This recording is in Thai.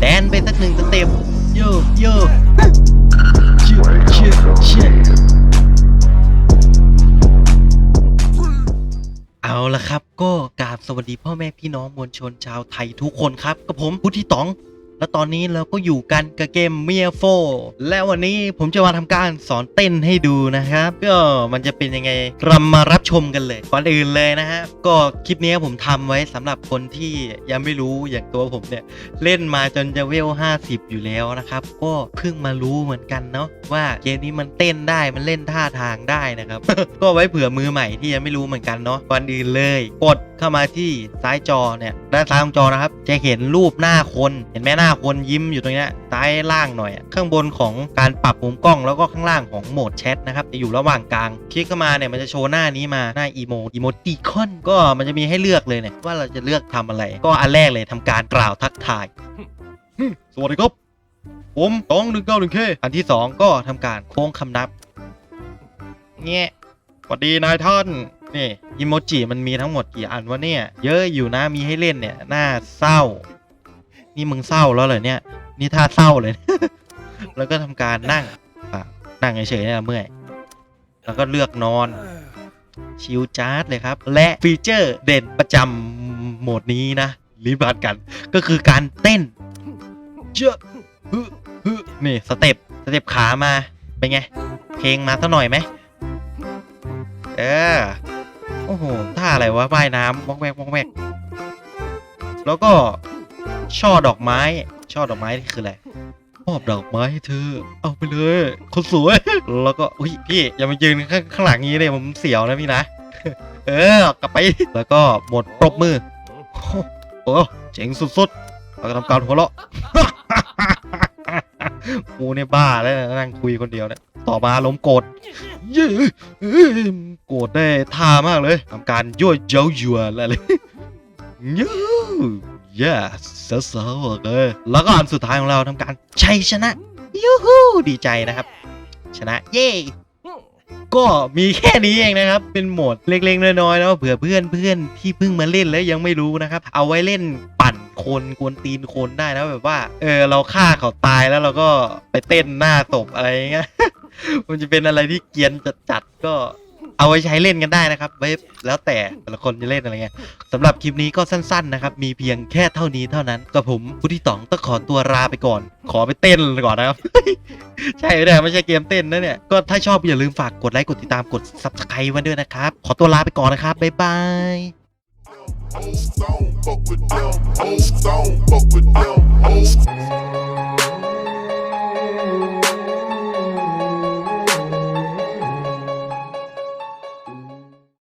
แดนไปสักหนึ่งสเต็ปโยโยเชี่ยเชี่ยเชี่ยเอาละครับ ก็กราบสวัสดีพ่อแม่พี่น้องมวลชนชาวไทยทุกคนครับกับผมพุทธิต๋อง แล้วตอนนี้เราก็อยู่กันกับเกมเมียโฟและวันนี้ผมจะมาทำการสอนเต้นให้ดูนะครับ ก็มันจะเป็นยังไงเรามารับชมกันเลยก่อนอื่นเลยนะฮะก็คลิปนี้ผมทำไว้สำหรับคนที่ยังไม่รู้อย่างตัวผมเนี่ยเล่นมาจนจะเวล 50 อยู่แล้วนะครับก็เพิ่งมารู้เหมือนกันเนาะว่าเกมนี้มันเต้นได้มันเล่นท่าทางได้นะครับ ก็ไว้เผื่อมือใหม่ที่ยังไม่รู้เหมือนกันเนาะก่อนอื่นเลย กดเข้ามาที่ซ้ายจอเนี่ยด้านซ้ายของจอนะครับ จะเห็นรูปหน้าคน เห็นไหมหน้าคนยิ้มอยู่ตรงเนี้ยซ้ายล่างหน่อยอะข้างบนของการปรับมุมกล้องแล้วก็ข้างล่างของโหมดแชทนะครับจะอยู่ระหว่างกลาง คลิกเข้ามาเนี่ยมันจะโชว์หน้านี้มาหน้าอีโมอีโมติคอนก็มันจะมีให้เลือกเลยเนี่ยว่าเราจะเลือกทำอะไร ก็อันแรกเลยทำการกล่าวทักทายสวัสดีครับผมสองหนึ่งเก้าหนึ่งเคอันที่สองก็ทำการโค้งคำนับเงี้ยสวัสดีนายท่าน นี่อิโมจิมันมีทั้งหมดกี่อันวะเนี่ย เยอะอยู่นะมีให้เล่นเนี่ยหน่าเศร้า นี่มึงเศร้าแล้วเหรอเนี่ย นี่ท่าเศร้าเลย แล้วก็ทำการนั่งนั่งเฉยๆเนี่ยเมื่อยแล้วก็เลือกนอนชิลจาร์ดเลยครับ และฟีเจอร์เด่นประจำโหมดนี้นะลิบัดกัน ก็คือการเต้นเจ้าฮึฮึนี่สเต็ปสเต็ปขามา เป็นไง เพลงมาสักหน่อยไหมเออ โอ้โหท่าอะไรวะว่ายน้ำวอกแวกวอกแวกแล้วก็ช่อดอกไม้ ช่อดอกไม้นี่คืออะไรมอบดอกไม้ให้เธอ เอาไปเลยคนสวย แล้วก็อุ้ยพี่อย่ามายืนข้างข้างหลังนี้เลยผมเสียวนะพี่นะ เออกลับไป แล้วก็หมดปรบมือ โอ้เจ๋งสุดๆเราก็ทำการหัวเราะ กูเนี่ยบ้าแล้วนั่งคุยคนเดียวเนี่ยต่อมาล้มโกรธยื้โกรธได้ท่ามากเลยทำการยั่วเย้าหยวนอะไรเลยยูเย้สาวๆบอเลยแล้วก็อันสุดท้ายของเราทำการชัยชนะยูฮูดีใจนะครับ ชนะเย้ก็มีแค่นี้เองนะครับ เป็นโหมดเล็กๆน้อยๆนะเผื่อเพื่อนเพื่อนที่เพิ่งมาเล่นแล้วยังไม่รู้นะครับ เอาไว้เล่น คนกวนตีนคนได้นะแบบว่า เออ เราฆ่าเขาตายแล้วเราก็ไปเต้นหน้าศพอะไรอย่างเงี้ย มันจะเป็นอะไรที่เกียนจัดๆก็เอาไว้ใช้เล่นกันได้นะครับไว้แล้วแต่แต่ละคนจะเล่นอะไรเงี้ยสำหรับคลิปนี้ก็สั้นๆนะครับ มีเพียงแค่เท่านี้เท่านั้นกับผมผู้ที่ต๋องต้องขอตัวลาไปก่อน ขอไปเต้นก่อนนะครับ ใช่เนี่ยไม่ใช่เกมเต้นนะเนี่ย ก็ถ้าชอบอย่าลืมฝากกดไลค์กดติดตามกด subscribe ไว้ด้วยนะครับ ขอตัวลาไปก่อนนะครับ บ๊ายบาย Old stone, fuck with them. Old stone, fuck with them. Old